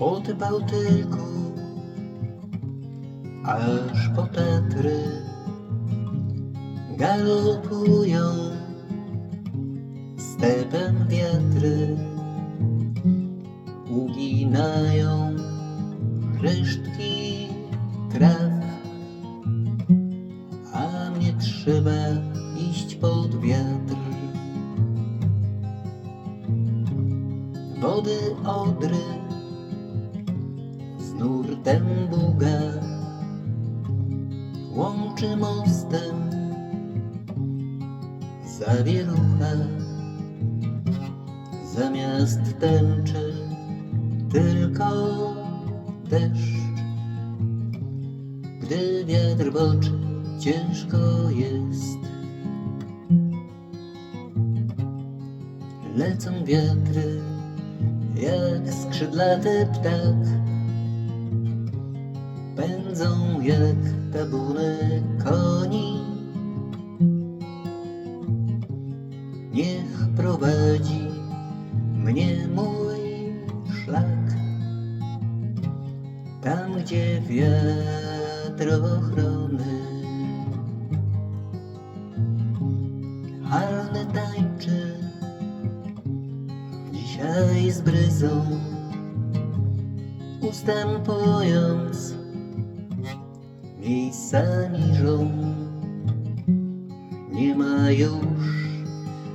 od Bałtyku aż po Tatry galopują stepem wiatry. Uginają resztki traw a mnie trzeba iść pod wiatr. Wody Odry łączy mostem zawierucha zamiast tęczy tylko deszcz. Gdy wiatr w oczy ciężko jest. Lecą wiatry jak skrzydlaty ptak jak tabuny koni niech prowadzi mnie mój szlak tam gdzie wiatr ochrony. Halny tańczy dzisiaj z bryzą. Ustępując miejsca niżą nie ma już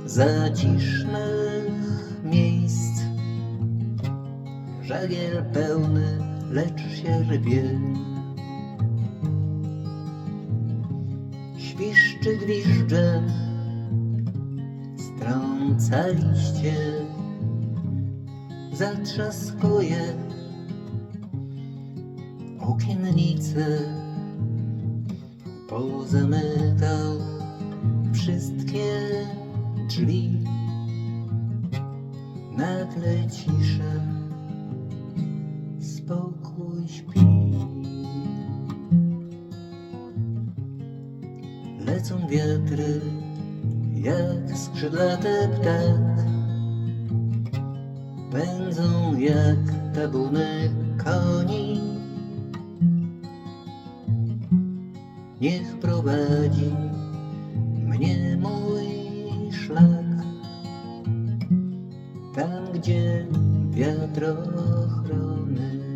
zacisznych miejsc. Żagiel pełny lecz się rwie. Świszczy strąca liście zatrzaskuje okiennice pozamykał wszystkie drzwi. Nagle cisza spokój śpi. Lecą wiatry jak skrzydlaty ptak pędzą jak tabuny koni gdzie wiatr ochrony